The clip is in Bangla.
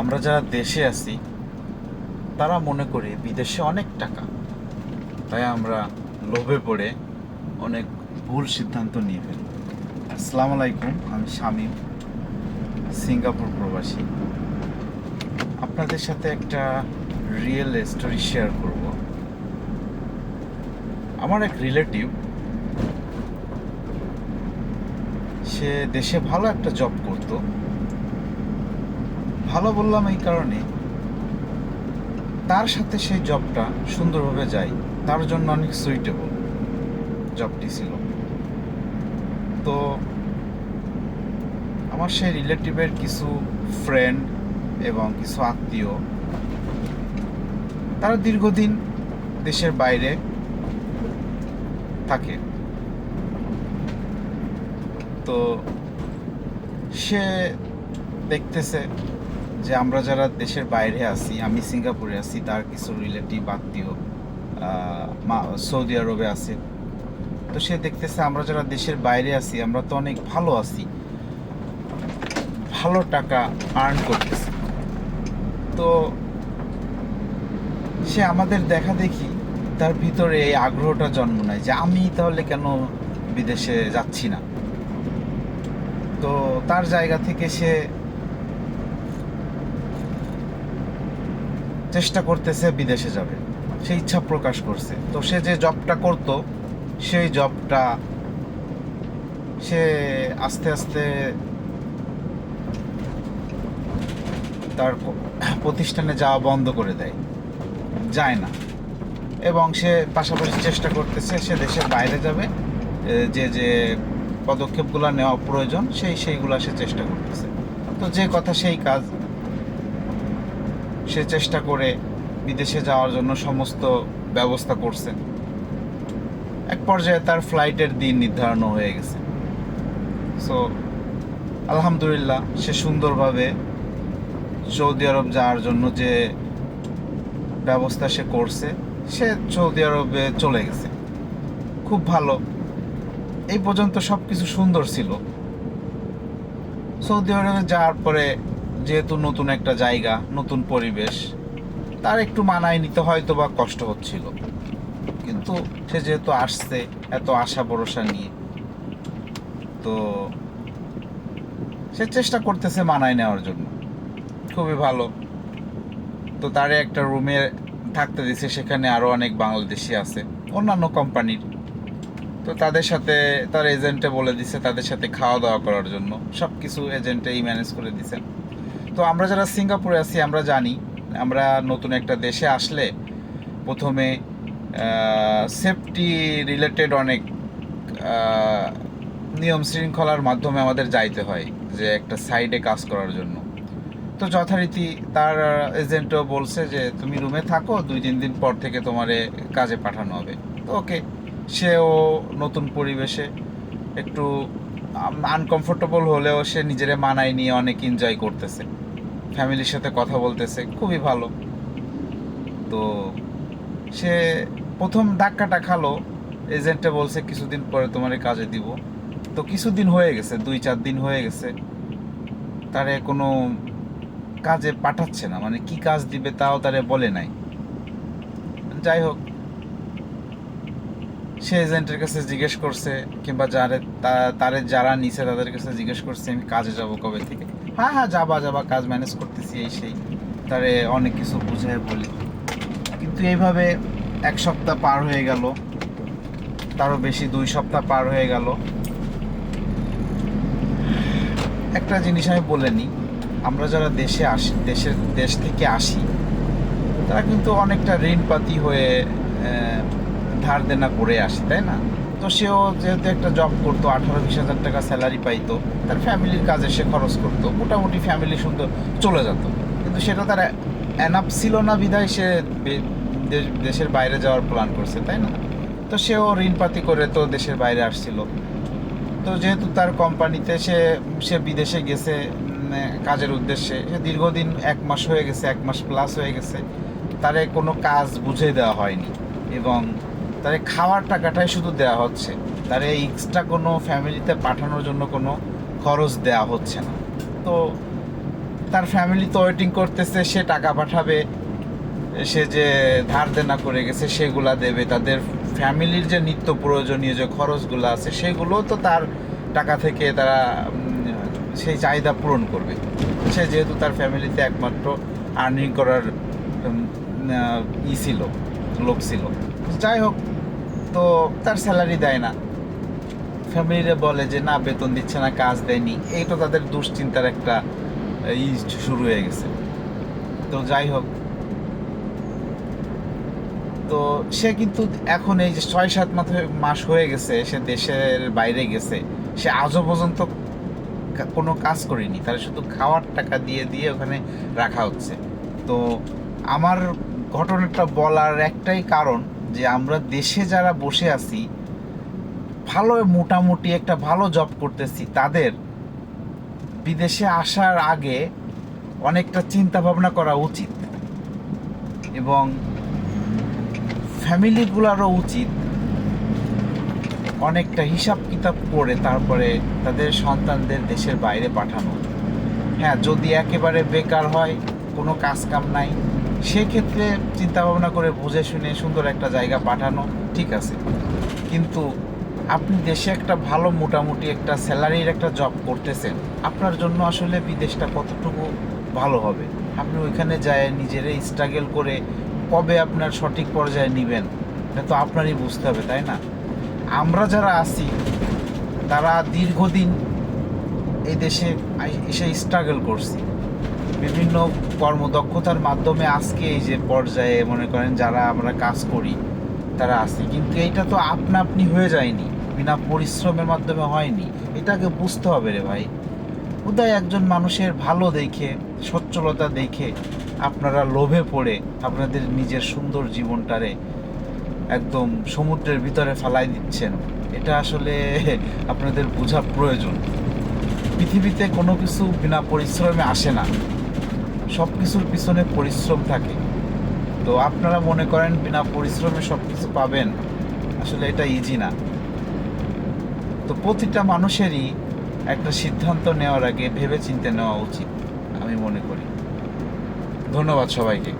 আমরা যারা দেশে আছি, তারা মনে করি বিদেশে অনেক টাকা। তাই আমরা লোভে পড়ে অনেক ভুল সিদ্ধান্ত নিয়ে ফেলি। আসসালামু আলাইকুম, আমি শামীম, সিঙ্গাপুর প্রবাসী। আপনাদের সাথে একটা রিয়েল স্টোরি শেয়ার করব। আমার এক রিলেটিভ সে দেশে ভালো একটা জব করতো। ভালো বললাম এই কারণে। তার সাথে সেই জবটা সুন্দরভাবে যায়, তার জন্য অনেক সুইটেবল জবটি ছিল। তো আমার সেই রিলেটিভের কিছু ফ্রেন্ড এবং কিছু আত্মীয়, তারা দীর্ঘদিন দেশের বাইরে থাকে। তো সে দেখতেছে যে আমরা যারা দেশের বাইরে আছি, আমি সিঙ্গাপুরে আছি, তার কিছু রিলেটিভ আত্মীয় সৌদি আরবে আছে। তো সে দেখতেছে আমরা যারা দেশের বাইরে আছি, আমরা তো অনেক ভালো আছি। ভালো টাকা আর্ন করতেছি। তো সে আমাদের দেখা দেখি, তার ভিতরে এই আগ্রহটা জন্ম নেয় যে আমি তাহলে কেন বিদেশে যাচ্ছি না? তো তার জায়গা থেকে সে চেষ্টা করতেছে বিদেশে যাবে। সে ইচ্ছা প্রকাশ করছে। তো সে যে জবটা করত, সেই জবটা সে আস্তে আস্তে তার প্রতিষ্ঠানে যাওয়া বন্ধ করে দেয়। যায় না। এবং সে পাশাপাশি চেষ্টা করতেছে, সে দেশের বাইরে যাবে। যে যে পদক্ষেপগুলো নেওয়া প্রয়োজন, সেই, সেইগুলো সে চেষ্টা করতেছে। তো যে কথা সেই কাজ সে চেষ্টা করে বিদেশে যাওয়ার জন্য সমস্ত ব্যবস্থা করছে। এক পর্যায়ে তার ফ্লাইটের দিন নির্ধারণ হয়ে গেছে। সো আলহামদুলিল্লাহ, সে সুন্দরভাবে সৌদি আরব যাওয়ার জন্য যে ব্যবস্থা সে করছে, সে সৌদি আরবে চলে গেছে। খুব ভালো। এই পর্যন্ত সব কিছু সুন্দর ছিল। সৌদি আরবে যাওয়ার পরে যেহেতু নতুন একটা জায়গা, নতুন পরিবেশ, তার একটু মানায় নিতে হয়তো বা কষ্ট হচ্ছিল। কিন্তু সে যেহেতু আসছে, এত আশা ভরসা নিয়ে, তো সে চেষ্টা করতেছে মানায় নেওয়ার জন্য। খুবই ভালো। তো তারে একটা রুমে থাকতে দিছে, সেখানে আরও অনেক বাংলাদেশি আছে, অন্যান্য কোম্পানির তো তাদের সাথে, তার এজেন্টে বলে দিছে, তাদের সাথে খাওয়া দাওয়া করার জন্য। সব কিছু এজেন্টেই ম্যানেজ করে দিছে। তো আমরা যারা সিঙ্গাপুরে আছি, আমরা জানি, আমরা নতুন একটা দেশে আসলে প্রথমে সেফটি রিলেটেড অনেক নিয়ম শৃঙ্খলার মাধ্যমে আমাদের যাইতে হয়, যে একটা সাইডে কাজ করার জন্য। তো যথারীতি তার এজেন্টও বলছে যে, তুমি রুমে থাকো, দুই, তিন দিন পর থেকে তোমারে কাজে পাঠানো হবে। তো ওকে সেও নতুন পরিবেশে একটু আনকমফোর্টেবল হলেও সে নিজেরে মানায় নিয়ে অনেক এনজয় করতেছে। ফ্যামিলির সাথে কথা বলতেছে, খুবই ভালো। তো সে প্রথম ধাক্কাটা খালো এজেন্টে বলছে কিছুদিন পরে তোমার কাজে দিব। তো কিছুদিন হয়ে গেছে, দুই চার দিন হয়ে গেছে। তারে কোনো কাজে পাঠাচ্ছে না মানে কি কাজ দিবে তাও তারে বলে নাই। যাই হোক, সে এজেন্টের কাছে জিজ্ঞেস করছে, কিংবা যারে তারে যারা নিছে তাদের কাছে জিজ্ঞেস করছে, আমি কাজে যাব কবে থেকে? হ্যাঁ হ্যাঁ যাবা যাবা, কাজ ম্যানেজ করতেছি এই সেই। তারে অনেক কিছু বুঝায় বলি। কিন্তু এইভাবে এক সপ্তাহ পার হয়ে গেল, তারও বেশি দুই সপ্তাহ পার হয়ে গেল। একটা জিনিস আমি বলে নিই, আমরা যারা দেশে আসি, দেশের, দেশ থেকে আসি, তারা কিন্তু অনেকটা ঋণপাতি হয়ে ধার দেনা করে আসি, তাই না? তো সেও যেহেতু একটা জব করতো, আঠারো বিশ হাজার টাকা স্যালারি পাইতো, তার ফ্যামিলির কাজে সে খরচ করতো, মোটামুটি ফ্যামিলি সুন্দর চলে যেত। কিন্তু সেটা তার অ্যানাপ ছিল না বিধায় সে দেশ- দেশের বাইরে যাওয়ার প্ল্যান করছে, তাই না? তো সেও ঋণপাতি করে তো দেশের বাইরে আসছিল। তো যেহেতু তার কোম্পানিতে সে সে বিদেশে গেছে কাজের উদ্দেশ্যে, সে দীর্ঘদিন এক মাস হয়ে গেছে, এক মাস প্লাস হয়ে গেছে, তারে কোনো কাজ বুঝে দেওয়া হয়নি। এবং তারে খাওয়ার টাকাটাই শুধু দেওয়া হচ্ছে। তারে এক্সট্রা কোনো ফ্যামিলিতে পাঠানোর জন্য কোনো খরচ দেওয়া হচ্ছে না। তো তার ফ্যামিলি তো ওয়েটিং করতেছে, সে টাকা পাঠাবে, সে যে ধার দেনা করে গেছে সেগুলা দেবে। তাদের ফ্যামিলির যে নিত্য প্রয়োজনীয় যে খরচগুলো আছে সেগুলো তো তার টাকা থেকে তারা সেই চাহিদা পূরণ করবে। সে যেহেতু তার ফ্যামিলিতে একমাত্র আর্নিং করার ই ছিল লোক ছিল। যাই হোক, তো তার স্যালারি দেয় না। ফ্যামিলিরে বলে যে, না, বেতন দিচ্ছে না, কাজ দেয়নি। এই তো তাদের দুশ্চিন্তার একটা ই শুরু হয়ে গেছে। তো যাই হোক। তো সে কিন্তু এখন এই যে ছয় সাত মাস মাস হয়ে গেছে, সে দেশের বাইরে গেছে, সে আজও পর্যন্ত কোনো কাজ করেনি। তারা শুধু খাওয়ার টাকা দিয়ে দিয়ে ওখানে রাখা হচ্ছে। তো আমার ঘটনাটা বলার একটাই কারণ যে আমরা দেশে যারা বসে আছি, ভালো মোটামুটি একটা ভালো জব করতেছি, তাদের বিদেশে আসার আগে অনেকটা চিন্তা ভাবনা করা উচিত এবং ফ্যামিলিগুলোরও উচিত অনেকটা হিসাব কিতাব করে তারপরে তাদের সন্তানদের দেশের বাইরে পাঠানো। হ্যাঁ যদি একেবারে বেকার হয়, কোনো কাজ কাম নাই সেক্ষেত্রে চিন্তা ভাবনা করে বুঝে শুনে সুন্দর একটা জায়গা পাঠানো ঠিক আছে। কিন্তু আপনি দেশে একটা ভালো মোটামুটি একটা স্যালারির একটা জব করতেছেন, আপনার জন্য আসলে বিদেশটা কতটুকু ভালো হবে? আপনি ওইখানে যায় নিজেরে স্ট্রাগল করে কবে আপনার সঠিক পর্যায়ে নেবেন, এটা তো আপনারই বুঝতে হবে, তাই না? আমরা যারা আছি, তারা দীর্ঘদিন এই দেশে এসে স্ট্রাগল করছি। বিভিন্ন কর্মদক্ষতার মাধ্যমে আজকে এই যে পর্যায়ে মনে করেন যারা আমরা কাজ করি, তারা আছে। কিন্তু এইটা তো আপনা আপনি হয়ে যায়নি, বিনা পরিশ্রমের মাধ্যমে হয়নি। এটাকে বুঝতে হবে রে ভাই। উদয় একজন মানুষের ভালো দেখে, সচ্ছলতা দেখে আপনারা লোভে পড়ে আপনাদের নিজের সুন্দর জীবনটারে একদম সমুদ্রের ভিতরে ফালাই দিচ্ছেন। এটা আসলে আপনাদের বোঝা প্রয়োজন। পৃথিবীতে কোনো কিছু বিনা পরিশ্রমে আসে না। সব কিছুর পিছনে পরিশ্রম থাকে। তো আপনারা মনে করেন বিনা পরিশ্রমে সব কিছু পাবেন, আসলে এটা ইজি না। তো প্রতিটা মানুষেরই একটা সিদ্ধান্ত নেওয়ার আগে ভেবে চিন্তে নেওয়া উচিত, আমি মনে করি। ধন্যবাদ সবাইকে।